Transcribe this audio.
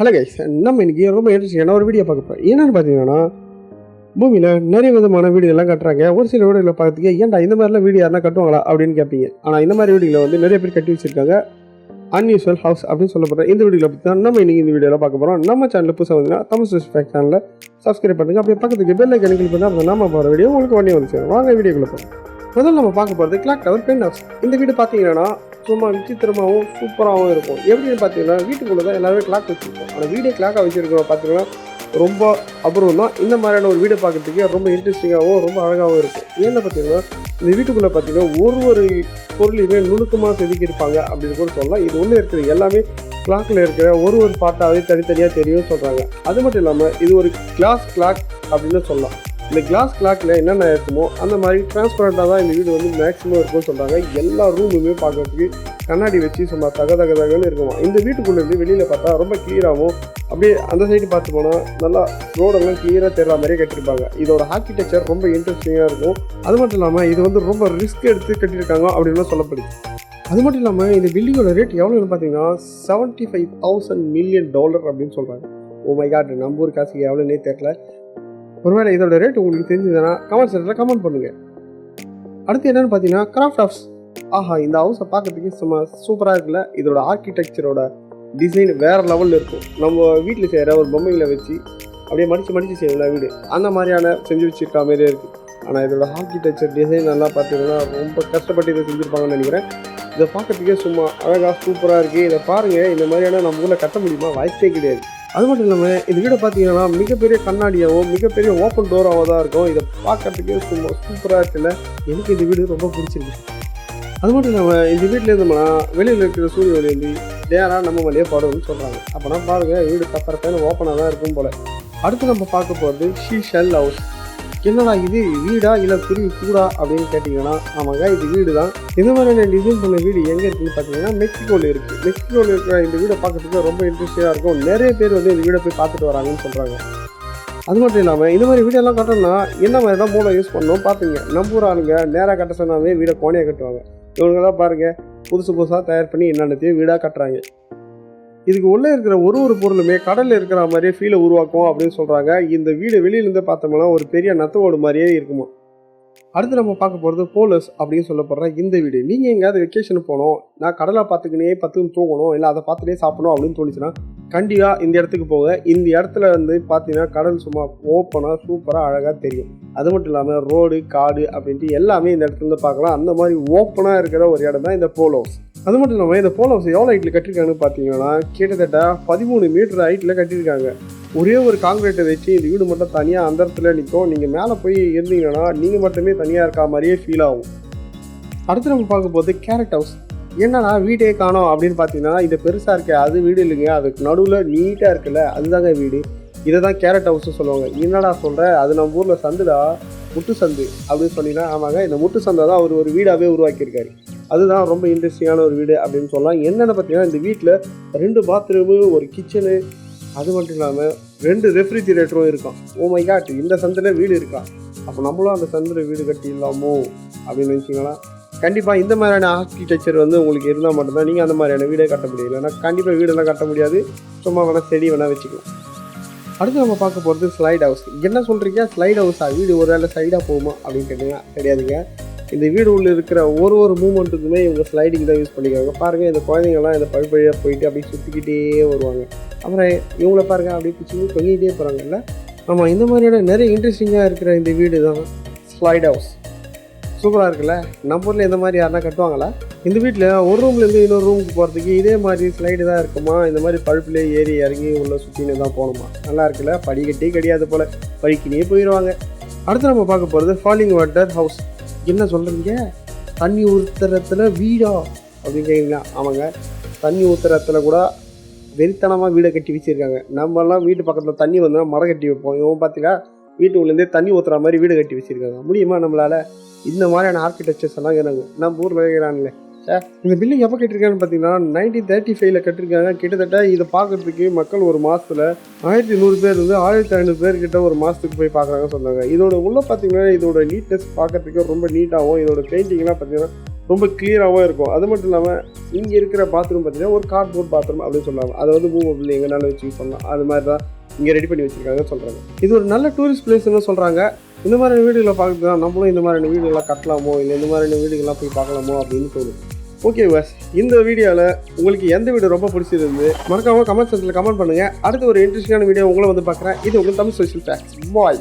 Hello guys நம்ம இன்னைக்கு ரொம்ப இன்ட்ரெஸ்டிங்கான ஒரு வீடியோ பார்க்க போகிறோம் என்னன்னு பார்த்தீங்கன்னா பூமியில் நிறைய விதமான வீடியோலாம் கட்டுறாங்க. ஒரு சில வீடியோவில் பார்த்துக்க ஏன்டா இந்த மாதிரிலாம் வீடியோ யாருனா கட்டுவாங்களா? அப்படின்னு கேட்பீங்க. ஆனால் இந்த மாதிரி வீடியோவில் வந்து நிறைய பேர் கட்டி வச்சிருக்காங்க. அன்யூஸ்வல் ஹவுஸ் அப்படின்னு சொல்லப்படுற இந்த வீடியோவில் பற்றி தான் நம்ம இன்றைக்கி இந்த வீடியோவில் பார்க்க போகிறோம் நம்ம சேனலில் புதுசாக வந்தீங்கன்னா தமிழ் ஸ்பெக்ட் சேனலில் சப்ஸ்கிரைப் பண்ணுங்கள் அப்படியே பக்கத்துக்கு பெல் ஐக்கன் கிளிக் பண்ணி அப்போ நம்ம போகிற வீடியோ உங்களுக்கு உடனே வந்து சேரும். வாங்க வீடியோக்குள்ளே போகிறோம் முதல்ல நம்ம பார்க்க போகிறது கிளாக் டவர் பென் ஹவுஸ் இந்த வீடு பார்த்தீங்கன்னா சும்மா விசித்திரமாகவும் சூப்பராகவும் இருக்கும். எப்படின்னு பார்த்தீங்கன்னா வீட்டுக்குள்ளே தான் எல்லாருமே கிளாக் வச்சுருக்கோம் ஆனால் வீடே கிளாக்காக வச்சுருக்கிறோம் பார்த்தீங்கன்னா ரொம்ப அபூர்வம் தான். இந்த மாதிரியான ஒரு வீடை பார்க்குறதுக்கே ரொம்ப இன்ட்ரெஸ்டிங்காகவும் ரொம்ப அழகாகவும் இருக்கும். ஏன்னு பார்த்தீங்கன்னா இந்த வீட்டுக்குள்ளே பார்த்தீங்கன்னா ஒரு ஒரு பொருளையுமே நுணுக்கமாக செதுக்கியிருப்பாங்க அப்படின்னு கூட சொல்லலாம். இது ஒன்று இருக்குது எல்லாமே கிளாக்கில் இருக்கிற ஒரு ஒரு பாட்டாகவே தனித்தனியாக தெரியும் சொல்கிறாங்க அது மட்டும் இல்லாமல் இது ஒரு கிளாஸ் கிளாக் அப்படின்னு சொல்லலாம். இந்த கிளாஸ் கிளாக்ல என்னென்ன இருக்குமோ அந்த மாதிரி டிரான்ஸ்பரண்டாக தான் இந்த வீடு வந்து மேக்ஸிமம் இருக்கும்னு சொல்கிறாங்க எல்லா ரூமுமே பார்க்கறதுக்கு கண்ணாடி வச்சு சும்மா தக தக தகன்னு இருக்குமா. இந்த வீட்டுக்குள்ளேருந்து வெளியில் பார்த்தா ரொம்ப கிளியராகவும் அப்படியே அந்த சைடு பார்த்து போனால் நல்லா ரோடெல்லாம் கிளியராக தெரிற மாதிரியே கட்டியிருப்பாங்க. இதோட ஆர்கிடெக்சர் ரொம்ப இன்ட்ரெஸ்டிங்காக இருக்கும். அது மட்டும் இல்லாமல் இது வந்து ரொம்ப ரிஸ்க் எடுத்து கட்டியிருக்காங்க அப்படின்னு சொல்லப்படுது. அது மட்டும் இல்லாமல் இந்த பில்டிங்கோட ரேட் எவ்வளோன்னு பார்த்தீங்கன்னா seventy five thousand million dollar அப்படின்னு சொல்கிறாங்க ஓ oh மை காட் நம்ம ஊர் காசுக்கு எவ்வளோன்னே தெரில ஒருவேளை இதோட ரேட் உங்களுக்கு தெரிஞ்சதுன்னா கமெண்ட் செக்டரில் கமெண்ட் பண்ணுங்கள் அடுத்து என்னென்னு பார்த்தீங்கன்னா கிராஃப்ட் ஹவுஸ் ஆஹா இந்த ஹவுஸை பார்க்குறதுக்கு சும்மா சூப்பராக இருக்குல்ல? இதோட ஆர்கிடெக்சரோட டிசைன் வேறு லெவலில் இருக்கும். நம்ம வீட்டில் செய்கிற ஒரு பொம்மைகளை வச்சு அப்படியே மடித்து மடித்து செய்யல வீடு. அந்த மாதிரியான செஞ்சு வச்சுருக்கா மாதிரியே இருக்குது ஆனால் இதோட ஆர்கிடெக்சர் டிசைன் நல்லா பார்த்தீங்கன்னா ரொம்ப கஷ்டப்பட்டு இதை செஞ்சுருப்பாங்கன்னு நினைக்கிறேன். இதை பார்க்குறதுக்கே சும்மா அழகாக சூப்பராக இருக்குது இதை பாருங்கள் இந்த மாதிரியான நம்ம ஊரில் கட்ட முடியுமா? வாய்ப்பே கிடையாது. அது மட்டும் இல்லாமல் இந்த வீடை பார்த்தீங்கன்னா மிகப்பெரிய கண்ணாடியாகவும் மிகப்பெரிய ஓப்பன் டோராகவும் தான் இருக்கும். இதை பார்க்கறதுக்கே சும்மா சூப்பராக இருக்குல்ல. எனக்கு இந்த வீடு ரொம்ப பிடிச்சிருக்கு அது மட்டும் இல்லாமல் இந்த வீட்டில் இருந்தோம்னா வெளியில் இருக்கிற சூரிய ஒளி வந்து நேராக நம்ம வழியே படும்னு சொல்கிறாங்க அப்போனா பாருங்கள் வீடு தப்பறப்பேன்னு ஓப்பனாக தான் இருக்கும் போல். அடுத்து நம்ம பார்க்க போகிறது ஷீ ஷெல் ஹவுஸ் என்னடா இது? வீடா இல்லை குருவி கூடா அப்படின்னு கேட்டிங்கன்னா ஆமாங்க இது வீடு தான் இந்த மாதிரியான டிசைன் பண்ண வீடு எங்கே இருக்குன்னு பார்த்தீங்கன்னா மெக்சிகோவில் இருக்குது மெக்சிகோவில் இருக்கிற இந்த வீடை பார்க்கறதுக்கு ரொம்ப இன்ட்ரெஸ்டிங்காக இருக்கும். நிறைய பேர் வந்து இந்த வீடை போய் பார்த்துட்டு வராங்கன்னு சொல்கிறாங்க அது மட்டும் இல்லாமல் இந்த மாதிரி வீடியோலாம் கட்டணும்னா என்ன மாதிரி தான் மூளை யூஸ் பண்ணணும் பார்த்துங்க நம்ம ஊர் ஆளுங்க நேராக கட்ட சொன்னாவே வீடை கோணையாக கட்டுவாங்க. இவங்கெல்லாம் பாருங்கள் புதுசு புதுசாக தயார் பண்ணி என்னென்னத்தையும் வீடாக கட்டுறாங்க. இதுக்கு உள்ளே இருக்கிற ஒரு ஒரு பொருளுமே கடலில் இருக்கிற மாதிரியே ஃபீலை உருவாக்கும் அப்படின்னு சொல்கிறாங்க இந்த வீடு வெளியிலேருந்து பார்த்தோம்னா ஒரு பெரிய நத்தவோடு மாதிரியே இருக்குமா? அடுத்து நம்ம பார்க்க போகிறது போலஸ் அப்படின்னு சொல்லப்படுற இந்த வீடு. நீங்கள் எங்கேயாவது வெக்கேஷன் போகணும் நான் கடலை பார்த்துக்கினே பத்துன்னு தூங்கணும் இல்லை அதை பார்த்துட்டே சாப்பிடணும் அப்படின்னு தோணுச்சுன்னா கண்டிப்பாக இந்த இடத்துக்கு போக இந்த இடத்துல வந்து பார்த்தீங்கன்னா கடல் சும்மா ஓப்பனாக சூப்பராக அழகாக தெரியும். அது மட்டும் இல்லாமல் ரோடு காடு அப்படின்ட்டு எல்லாமே இந்த இடத்துல இருந்து பார்க்கலாம். அந்த மாதிரி ஓப்பனாக இருக்கிற ஒரு இடம் தான் இந்த போலோஸ். அது மட்டும் இல்லாமல் இந்த போல் ஹவுஸ் எவ்வளோ ஹைட்டில் கட்டியிருக்காங்கன்னு பார்த்தீங்கன்னா கிட்டத்தட்ட பதிமூணு மீட்டர் ஹைட்டில் கட்டியிருக்காங்க ஒரே ஒரு காங்கிரீட்டை வச்சு இந்த வீடு மட்டும் தனியாக அந்த இடத்துல நிற்கும் நீங்கள் மேலே போய் இருந்தீங்கன்னா நீங்கள் மட்டுமே தனியாக இருக்கா மாதிரியே ஃபீல் ஆகும். அடுத்து நம்ம பார்க்கும்போது கேரட் ஹவுஸ் என்னன்னா வீடே காணோம் அப்படின்னு பார்த்தீங்கன்னா இது பெருசாக இருக்க அது வீடு இல்லைங்க. அதுக்கு நடுவில் நீட்டாக இருக்குல்ல அதுதாங்க வீடு. இதை தான் கேரட் ஹவுஸ்னு சொல்லுவாங்க. என்னடா சொல்கிற அது நம்ம ஊரில் சந்துடா? முட்டு சந்து அப்படின்னு சொன்னீங்கன்னா ஆமாங்க இந்த முட்டு சந்தை தான் அவர் ஒரு வீடாகவே உருவாக்கியிருக்காரு. அதுதான் ரொம்ப இன்ட்ரெஸ்டிங்கான ஒரு வீடு அப்படின்னு சொல்லலாம். என்னென்னு பார்த்தீங்கன்னா இந்த வீட்டில் ரெண்டு பாத்ரூமு ஒரு கிச்சனு அது மட்டும் இல்லாமல் ரெண்டு ரெஃப்ரிஜிரேட்டரும் இருக்கான். ஓ மை காட் இந்த சந்தில் வீடு இருக்கா? அப்போ நம்மளும் அந்த சந்தில் வீடு கட்டிடலாமோ அப்படின்னு நினச்சிங்களா கண்டிப்பாக இந்த மாதிரியான ஆர்கிடெக்சர் வந்து உங்களுக்கு இருந்தால் மட்டும்தான் நீங்கள் அந்த மாதிரியான வீடே கட்ட முடியல ஏன்னா கண்டிப்பாக வீடெல்லாம் கட்ட முடியாது. சும்மா வேணால் செடி வேணால் வச்சுக்கலாம். அடுத்து நம்ம பார்க்க போகிறது ஸ்லைட் ஹவுஸ் என்ன சொல்கிறீங்க ஸ்லைட் ஹவுஸா வீடு ஒரு வேளை சைடாக போகுமா அப்படின்னு கேட்டீங்கன்னா கிடையாதுங்க இந்த வீடு உள்ளே இருக்கிற ஒரு ஒரு மூமெண்ட்டுக்குமே இவங்க ஸ்லைடிங் தான் யூஸ் பண்ணிக்கிறாங்க. பாருங்கள் இந்த குழந்தைங்கள்லாம் இந்த பழுப்பழியாக போயிட்டு அப்படியே சுற்றிக்கிட்டே வருவாங்க. அப்புறம் இவங்கள பாருங்கள் அப்படியே பிடிச்சி தொங்கிக்கிட்டே போகிறாங்கல்ல ஆமாம் இந்த மாதிரியான நிறைய இன்ட்ரெஸ்டிங்காக இருக்கிற இந்த வீடு தான் ஸ்லைட் ஹவுஸ் சூப்பராக இருக்குல்ல? நம்ம ஊரில் இந்த மாதிரி யாருனா கட்டுவாங்களா? இந்த வீட்டில் ஒரு ரூம்லேருந்து இன்னொரு ரூமுக்கு போகிறதுக்கு இதே மாதிரி ஸ்லைடு தான் இருக்குமா? இந்த மாதிரி பழுப்புலேயே ஏறி இறங்கி உள்ள சுற்றின்னு தான் போகணுமா? நல்லா இருக்குல்ல? படிக்கட்டே கிடையாது போல் படிக்கினே போயிடுவாங்க அடுத்து நம்ம பார்க்க போகிறது ஃபாலிங் வாட்டர் ஹவுஸ் என்ன சொல்கிறீங்க தண்ணி ஊற்றுறத்துல வீடா? அப்படின்னு கேட்குறீங்களா ஆமாங்க. தண்ணி ஊற்றுறத்துல கூட வெறித்தனமாக வீடை கட்டி வச்சுருக்காங்க. நம்மலாம் வீட்டு பக்கத்தில் தண்ணி வந்தால் மரம் கட்டி வைப்போம். இவன் பார்த்தீங்களா வீட்டுக்குள்ளேருந்தே தண்ணி ஊற்றுற மாதிரி வீடு கட்டி வச்சுருக்காங்க. முடியுமா நம்மளால்? இந்த மாதிரியான ஆர்கிடெக்சர்ஸ் எல்லாம் இருக்கிறாங்க நம்ம ஊரில் இருக்கிறாங்களே சார் இந்த பில்லு எப்போ கட்டிருக்காங்கன்னு பார்த்தீங்கன்னா நைன்டீன் தேர்ட்டி ஃபைவ்ல கட்டிருக்காங்க. கிட்டத்தட்ட இதை பார்க்கறதுக்கு மக்கள் ஒரு மாதத்தில் ஆயிரத்தி நூறு பேர் இருந்து ஆயிரத்தி ஐநூறு பேர் கிட்ட ஒரு மாதத்துக்கு போய் பார்க்குறாங்கன்னு சொன்னாங்க. இதோட உள்ள பார்த்தீங்கன்னா இதோட நீட்னஸ் பார்க்கறதுக்கு ரொம்ப நீட்டாகவும் இதோட பெயிண்டிங்லாம் பார்த்தீங்கன்னா ரொம்ப கிளியராகவும் இருக்கும். அது மட்டும் இல்லாமல் இங்கே இருக்கிற பாத்ரூம் பார்த்தீங்கன்னா ஒரு கார்ட்போர்ட் பாத்ரூம் அப்படின்னு சொன்னாங்க அதை வந்து மூவ் அப்படி எங்கனாலும் வச்சு யூஸ் பண்ணலாம். அது மாதிரி தான் இங்கே ரெடி பண்ணி வச்சிருக்காங்கன்னு சொல்கிறாங்க இது ஒரு நல்ல டூரிஸ்ட் பிளேஸ்னு சொல்கிறாங்க இந்த மாதிரியான வீடுகளை பார்க்குறது தான் நம்மளும் இந்த மாதிரியான வீடுகள்லாம் கட்டலாமோ இல்லை இந்த மாதிரியான வீடுகள்லாம் போய் பார்க்கலாமோ அப்படின்னு தோணும் ஓகே வாஸ் இந்த வீடியோவில் உங்களுக்கு எந்த வீடியோ ரொம்ப பிடிச்சிருந்து மறக்காம கமெண்ட் செக்ஷனில் கமெண்ட் பண்ணுங்கள் அடுத்து ஒரு இன்ட்ரெஸ்டிங்கான வீடியோ உங்களை வந்து பார்க்குறேன். இது உங்கள் தமிழ் சோஷியல் ஃபேக்ஸ் பாய்